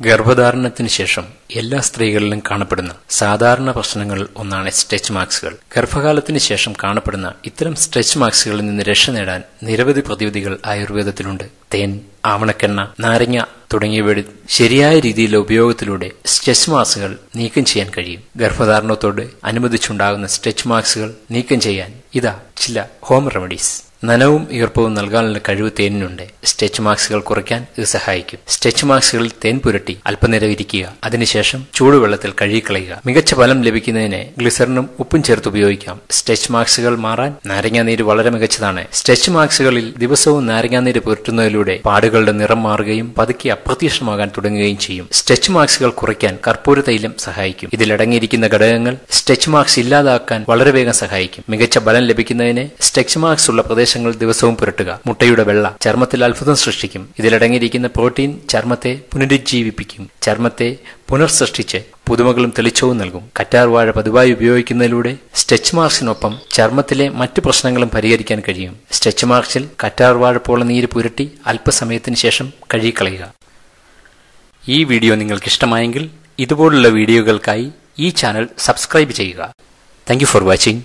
ഗർഭധാരണത്തിന് ശേഷം എല്ലാ സ്ത്രീകളിലും കാണപ്പെടുന്ന സാധാരണ പ്രശ്നങ്ങൾ ഒന്നാണ് സ്ട്രെച്ച് മാർക്സുകൾ ഗർഭകാലത്തിന് ശേഷം കാണപ്പെടുന്ന ഇത്തരം സ്ട്രെച്ച് മാർക്സുകളിൽ നിന്ന് രക്ഷ നേടാൻ നിരവധി പ്രതിവിധികൾ ആയുർവേദത്തിലുണ്ട്. തേൻ ആവണക്കെണ്ണ നാരങ്ങ തുടങ്ങിയവയുടെ ശരിയായ രീതിയിലുള്ള ഉപയോഗത്തിലൂടെ സ്ട്രെച്ച് മാർക്സുകൾ നീക്കം ചെയ്യാൻ കഴിയും. ഗർഭധാരണത്തോട് അനുബന്ധിച്ചുണ്ടാകുന്ന സ്ട്രെച്ച് മാർക്സുകൾ നീക്കം ചെയ്യാൻ ഇതാ ചില ഹോം റെമഡീസ് നനവും ഈർപ്പവും നൽകാനുള്ള കഴിവ് തേനിനുണ്ട്. സ്റ്റെച്ച് മാർക്സുകൾ കുറയ്ക്കാൻ ഇത് സഹായിക്കും. സ്റ്റെച്ച് മാർക്സുകളിൽ തേൻ പുരട്ടി അല്പനേരം ഇരിക്കുക. അതിനുശേഷം ചൂടുവെള്ളത്തിൽ കഴുകിക്കളയുക. മികച്ച ഫലം ലഭിക്കുന്നതിന് ഗ്ലിസറിനും ഉപ്പും ചേർത്ത് ഉപയോഗിക്കാം. സ്റ്റെച്ച് മാർക്സുകൾ മാറാൻ നാരങ്ങാനീര് വളരെ മികച്ചതാണ്. സ്റ്റെച്ച് മാർക്സുകളിൽ ദിവസവും നാരങ്ങാനീര് പുരട്ടുന്നതിലൂടെ പാടുകളുടെ നിറം മാറുകയും പതുക്കെ അപ്രത്യക്ഷമാകാൻ തുടങ്ങുകയും ചെയ്യും. സ്റ്റെച്ച് മാർക്സുകൾ കുറയ്ക്കാൻ കർപ്പൂര തൈലം സഹായിക്കും. ഇതിലടങ്ങിയിരിക്കുന്ന ഘടകങ്ങൾ സ്റ്റെച്ച് മാർക്സ് ഇല്ലാതാക്കാൻ വളരെ വേഗം സഹായിക്കും. മികച്ച ഫലം ലഭിക്കുന്നതിന് സ്റ്റെച്ച് മാർക്സ് ഉള്ള പ്രദേശങ്ങൾ ദിവസവും പുരട്ടുക. മുട്ടയുടെ വെള്ള ചർമ്മത്തിൽ അത്ഭുതം സൃഷ്ടിക്കും. ഇതിലടങ്ങിയിരിക്കുന്ന പ്രോട്ടീൻ ചർമ്മത്തെ പുനരുജ്ജീവിപ്പിക്കും. ചർമ്മത്തെ പുനർസൃഷ്ടിച്ച് പുതുമകളും തെളിച്ചവും നൽകും. കറ്റാർ വാഴ പതിവായി ഉപയോഗിക്കുന്നതിലൂടെ സ്ട്രെച്ച് മാർക്സിനൊപ്പം ചർമ്മത്തിലെ മറ്റു പ്രശ്നങ്ങളും പരിഹരിക്കാൻ കഴിയും. സ്ട്രെച്ച് മാർക്സിൽ കറ്റാർ വാഴപ്പോള നീര് പുരട്ടി അല്പസമയത്തിന് ശേഷം കഴുകിക്കളയുക. ഈ വീഡിയോ നിങ്ങൾക്ക് ഇഷ്ടമായെങ്കിൽ ഇതുപോലുള്ള വീഡിയോകൾക്കായി ഈ ചാനൽ സബ്സ്ക്രൈബ് ചെയ്യുക. Thank for watching.